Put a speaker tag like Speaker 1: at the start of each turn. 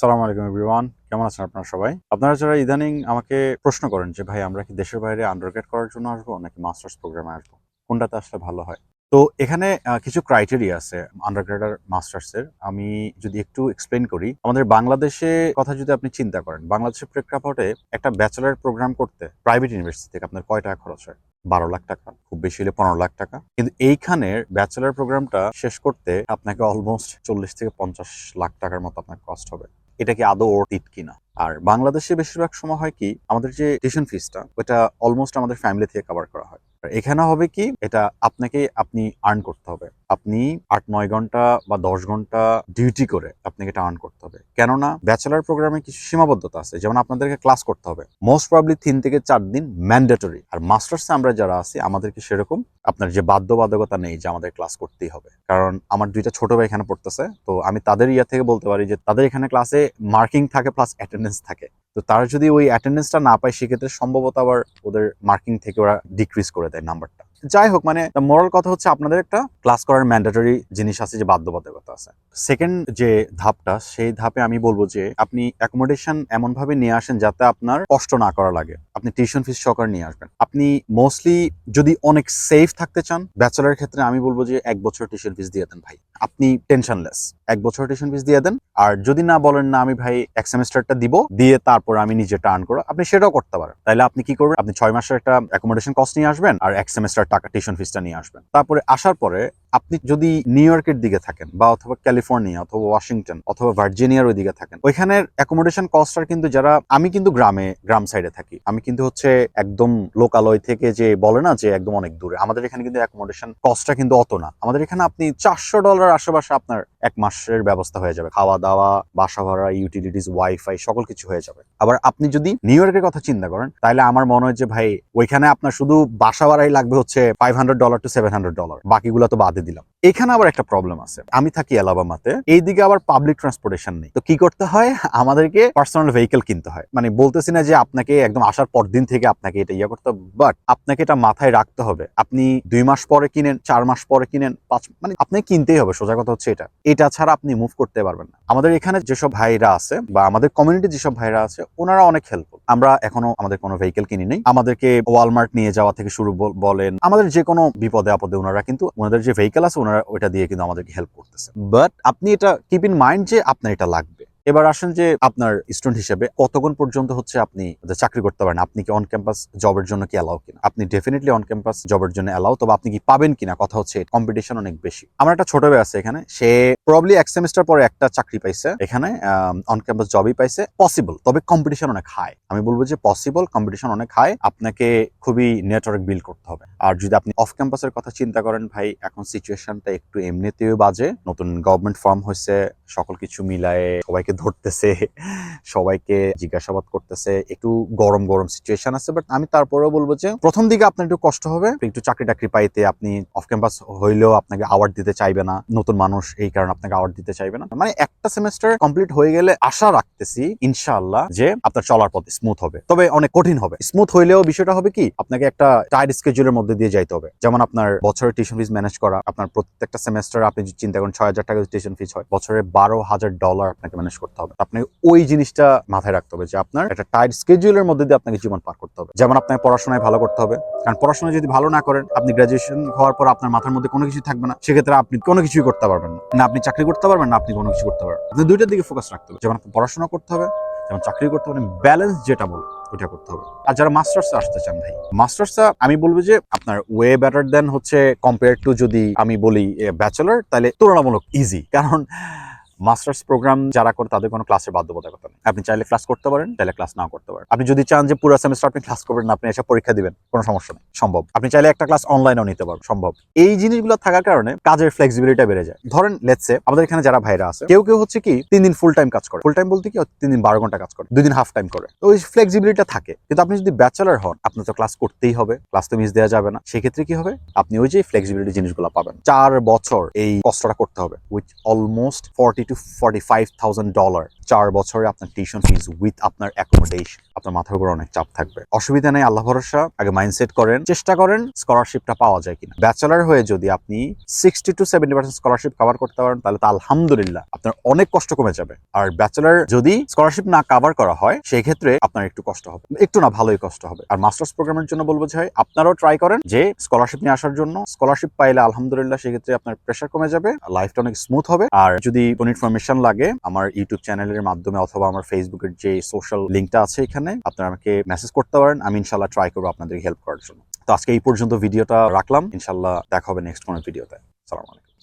Speaker 1: সালাম আলাইকুম এভরিওয়ান কেমন আছেন আপনারা সবাই? আপনারা যারা ইদানিং আমাকে প্রশ্ন করেন যে, ভাই, আমরা কি দেশের বাইরে আন্ডারগ্রেড করার জন্য আসব নাকি মাস্টার্স প্রোগ্রামে আসব? কোনটাতে আসলে ভালো হয়? তো এখানে কিছু ক্রাইটেরিয়া আছে আন্ডারগ্রেড আর মাস্টার্স এর। আমি যদি একটু এক্সপ্লেন করি, আমাদের বাংলাদেশে কথা যদি আপনি চিন্তা করেন, বাংলাদেশের প্রেক্ষাপটে একটা ব্যাচেলার প্রোগ্রাম করতে প্রাইভেট ইউনিভার্সিটি থেকে আপনার কয় টাকা খরচ হয়? বারো লাখ টাকা, খুব বেশি হলে পনেরো লাখ টাকা। কিন্তু এইখানের ব্যাচেলার প্রোগ্রামটা শেষ করতে আপনাকে অলমোস্ট চল্লিশ থেকে পঞ্চাশ লাখ টাকার মতো আপনার কস্ট হবে। এটা কি আদৌ অতীত কিনা? আর বাংলাদেশে বেশিরভাগ সময় হয় কি, আমাদের যে টিউশন ফিসটা ওটা অলমোস্ট আমাদের ফ্যামিলি থেকে কভার করা হয়। এখানে হবে কি, এটা আপনাকে আপনি আর্ন করতে হবে। আপনি আট, নয় ঘণ্টা বা দশ ঘণ্টা ডিউটি করে আপনাকে এটা আর্ন করতে হবে। কেননা ব্যাচেলার প্রোগ্রামে কিছু সীমাবদ্ধতা আছে। যেমন আপনাদেরকে ক্লাস করতে হবে। মোস্ট প্রবলি তিন থেকে চার দিন ম্যান্ডেটরি আর মাস্টার্সে আমরা যারা আছি, আমাদেরকে সেরকম আপনার যে বাধ্যবাধকতা নেই যে আমাদের ক্লাস করতেই হবে। কারণ আমার দুইটা ছোট ভাই এখানে পড়তেছে। তো আমি তাদের ইয়া থেকে বলতে পারি যে, তাদের এখানে ক্লাসে মার্কিং থাকে প্লাস অ্যাটেন্ডেন্স থাকে। তো তারা যদি ওই অ্যাটেন্ডেন্সটা না পায়, সেক্ষেত্রে সম্ভবত আবার ওদের মার্কিং থেকে ওরা ডিক্রিজ করে দেয় নাম্বারটা যাই হোক মানে মরাল কথা হচ্ছে আপনাদের একটা ক্লাস করার ম্যান্ডেটরি জিনিস আছে যে বাধ্যবাধকতা আছে। সেকেন্ড যে ধাপটা, সেই ধাপে আমি বলব যে আপনি অ্যাকোমোডেশন এমন ভাবে নিয়ে আসেন যাতে আপনার কষ্ট না করা লাগে। আপনি টিউশন ফিস সহকারে নিয়ে আসবেন। আপনি মোস্টলি যদি অনেক সেফ থাকতে চান ব্যাচেলার ক্ষেত্রে আমি বলব যে এক বছর টিউশন ফিস দিয়ে দেন ভাই। আপনি টেনশনলেস এক বছর টিউশন ফিস দিয়ে দেন। আর যদি না বলেন না, আমি ভাই এক সেমিস্টারটা দিব, দিয়ে তারপর আমি নিজে টার্ন করো আপনি সেটাও করতে পারেন। তাহলে আপনি কি করবেন? আপনি ছয় মাসের একটা অ্যাকোমোডেশন কস্ট নিয়ে আসবেন, আর এক সেমিস্টার টাকা টিউশন ফিসটা নিয়ে আসবেন। তারপরে আসার পরে আপনি যদি নিউ ইয়র্কের দিকে থাকেন বা অথবা ক্যালিফোর্নিয়া অথবা ওয়াশিংটন অথবা ভার্জিনিয়ার ওই দিকে থাকেন, ওইখানের অ্যাকোমোডেশন কস্টটা কিন্তু যারা, আমি কিন্তু গ্রামে, গ্রাম সাইডে থাকি। আমি কিন্তু হচ্ছে একদম লোকালয় থেকে যে বলে না যে একদম অনেক দূরে, আমাদের এখানে কিন্তু অ্যাকোমোডেশন কস্টটা কিন্তু অত না। আমাদের এখানে আপনি চারশো ডলার আশেপাশে আপনার এক মাসের ব্যবস্থা হয়ে যাবে। খাওয়া দাওয়া, বাসা ভাড়া ইউটিলিটিস ওয়াইফাই সকল কিছু হয়ে যাবে। আবার আপনি যদি নিউ ইয়র্কের কথা চিন্তা করেন, তাহলে আমার মনে হয় যে, ভাই, ওইখানে আপনার শুধু বাসা ভাড়াই লাগবে হচ্ছে five hundred dollar to seven hundred dollar বাকিগুলো তো বাদে দিলাম। এখানে আবার একটা প্রবলেম আছে। আমি থাকি এলাবামাতে এইদিকে আবার পাবলিক ট্রান্সপোর্টেশন নেই। তো কি করতে হয়? আমাদেরকে পার্সোনাল ভেহিকেল কিনতে হয়। মানে বলতেছি না যে, আপনাকে একদম আসার পর দিন থেকে আপনাকে এটা ইয়ে করতে বাট আপনাকে এটা মাথায় রাখতে হবে। আপনি দুই মাস পরে কিনেন, চার মাস পরে কিনেন, পাঁচ মানে আপনাকে কিনতেই হবে। সোজা কথা হচ্ছে এটা এটা ছাড়া আপনি মুভ করতে পারবেন না। আমাদের এখানে যেসব ভাইরা আছে বা আমাদের কমিউনিটি যেসব ভাইরা আছে, ওনারা অনেক হেল্প আমরা এখনও আমাদের কোনো ভেহিকেল কিনি নেই। আমাদেরকে ওয়ালমার্ট নিয়ে যাওয়া থেকে শুরু বলেন, আমাদের যে কোনো বিপদে আপদে ওনারা কিন্তু ওনাদের যে ভেহিকেল আছে, ওনারা ওইটা দিয়ে কিন্তু আমাদেরকে হেল্প করতেছে। বাট আপনি এটা কিপ ইন মাইন্ড যে আপনার এটা লাগবে। এবার আসেন যে আপনার স্টুডেন্ট হিসেবে কতক্ষণ পর্যন্ত হচ্ছে আপনি চাকরি করতে পারেন? আপনি কি অন ক্যাম্পাস জবের জন্য কি অ্যালাউ কিনা? আপনি ডেফিনেটলি অন ক্যাম্পাস জবের জন্য অ্যালাউ তবে আপনি কি পাবেন কিনা? কথা হচ্ছে কম্পিটিশন অনেক বেশি। আমার একটা ছোট ভাই আছে এখানে, সে প্রবলি এক সেমিস্টার পরে একটা চাকরি পাইছে। এখানে অন ক্যাম্পাস জবই পাইছে। পসিবল তবে কম্পিটিশন অনেক হাই আমি বলব যে পসিবল কম্পিটিশন অনেক হাই আপনাকে খুবই নেটওয়ার্ক বিল্ড করতে হবে। আর যদি আপনি অফ ক্যাম্পাসের কথা চিন্তা করেন ভাই, এখন সিচুয়েশনটা একটু এমনিতেও বাজে। নতুন গভর্নমেন্ট ফর্ম হয়েছে সকল কিছু মিলায়ে সবাইকে ধরতেছে, সবাইকে জিজ্ঞাসাবাদ করতেছে। একটু গরম গরম সিচুয়েশন আছে বাট আমি তারপরেও বলব যে প্রথম দিকে আপনার একটু কষ্ট হবে। একটু চাকরি টাকরি পাইতে আপনি অফ ক্যাম্পাস হইলেও আপনাকে আওয়ার্ড দিতে চাইবে না। নতুন মানুষ এই কারণে আপনাকে আওয়ার্ড দিতে চাইবে না। মানে একটা সেমিস্টার কমপ্লিট হয়ে গেলে আশা রাখতেছি, ইনশাআল্লাহ, যে আপনার চলার পথ স্মুথ হবে। তবে অনেক কঠিন হবে। স্মুথ হইলেও বিষয়টা হবে কি, আপনাকে একটা টাইট স্কেজুলের মধ্যে দিয়ে যাইতে হবে। যেমন আপনার বছরের টিউশন ফিস ম্যানেজ করা, আপনার প্রত্যেকটা সেমেস্টার আপনি চিন্তা করেন ছয় হাজার টাকা টিউশন ফিস হয় বছরে বারো হাজার ডলার আপনাকে ম্যানেজ করতে হবে। আপনাকে ওই জিনিসটা মাথায় রাখতে হবে যে আপনার একটা টাইট স্কেজুলের মধ্যে দিয়ে আপনাকে জীবন পার করতে হবে। যেমন আপনাকে পড়াশোনায় ভালো করতে হবে। কারণ পড়াশোনা যদি ভালো না করেন, আপনি গ্রাজুয়েশন হওয়ার পর আপনার মাথার মধ্যে কোনো কিছু থাকবে না। সেক্ষেত্রে আপনি কোনো কিছুই করতে পারবেন না। না আপনি চাকরি করতে পারবেন, না আপনি কোনো কিছু করতে পারবেন। আপনি দুইটার দিকে ফোকাস রাখতে হবে। যেমন পড়াশোনা করতে হবে, যেমন চাকরি করতে হবে ব্যালেন্স যেটা বলে, ওইটা করতে হবে। আর যারা মাস্টার্স আসতে চান ভাই মাস্টার্স আমি বলব যে আপনার ওয়ে বেটার দেন হচ্ছে কম্পেয়ার টু যদি আমি বলি ব্যাচেলার তাহলে তুলনামূলক ইজি কারণ মাস্টার্স প্রোগ্রাম যারা করে, তাদের কোনো ক্লাসের বাধ্যবাধকতা নেই। আপনি চাইলে ক্লাস করতে পারেন, চাইলে ক্লাস নাও করতে পারেন। আপনি যদি চান যে পুরো সেমিস্টার আপনি ক্লাস করবেন আপনি এসে পরীক্ষা দিবেন, কোনো সমস্যা নেই, সম্ভব। আপনি চাইলে একটা ক্লাস অনলাইনেও নিতে পারবেন, সম্ভব। এই জিনিসগুলো থাকার কারণে কাজের ফ্লেক্সিবিলিটি বেড়ে যায়। ধরেন লেটসে আমাদের এখানে যারা ভাইরা আছে, কেউ কেউ হচ্ছে কি, তিন দিন ফুল টাইম কাজ করে। ফুল টাইম বলতে কি তিন দিন বারো ঘণ্টা কাজ করে, দুই দিন হাফ টাইম করে। তো ওই ফ্লেক্সিবিলিটিটা থাকে। কিন্তু আপনি যদি ব্যাচেলার হন আপনি তো ক্লাস করতেই হবে। ক্লাস তো মিস দেওয়া যাবে না। সেক্ষেত্রে কি হবে? আপনি ওই যে ফ্লেক্সিবিলিটি জিনিসগুলো পাবেন। চার বছর এই কষ্টটা করতে হবে with almost forty to forty five thousand dollar চার বছরে আপনার টিউশন ফিজ উইথ আপনার অ্যাকোমোডেশন আপনার মাথার উপর অনেক চাপ থাকবে। অসুবিধা নেই, আল্লাহ ভরসা। আগে মাইন্ডসেট করেন, চেষ্টা করেন স্কলারশিপটা পাওয়া যায় কিনা। ব্যাচেলার হয়ে যদি আপনি sixty to seventy percent scholarship cover করতে পারেন, তাহলে তো আলহামদুলিল্লাহ আপনার অনেক কষ্ট কমে যাবে। আর ব্যাচেলার যদি স্কলারশিপ না কভার করা হয় সেই ক্ষেত্রে আপনার একটু কষ্ট হবে। একটু না, ভালোই কষ্ট হবে। আর মাস্টার্স প্রোগ্রামের জন্য বলব যে আপনারাও ট্রাই করেন যে স্কলারশিপ নিয়ে আসার জন্য। স্কলারশিপ পাইলে আলহামদুলিল্লাহ, সেক্ষেত্রে আপনার প্রেশার কমে যাবে লাইফটা অনেক স্মুথ হবে। আর যদি কোনো ইনফরমেশন লাগে আমার ইউটিউব চ্যানেলের মাধ্যমে অথবা আমার ফেসবুকের যে সোশ্যাল লিঙ্কটা আছে এখানে, আপনারা আমাকে মেসেজ করতে পারেন, আমি ইনশাল্লাহ ট্রাই করব আপনাদের হেল্প করার জন্য। তো আজকে এই পর্যন্ত ভিডিওটা রাখলাম ইনশাল্লাহ দেখা হবে নেক্সট কোনো ভিডিওতে সালাম আলাইকুম।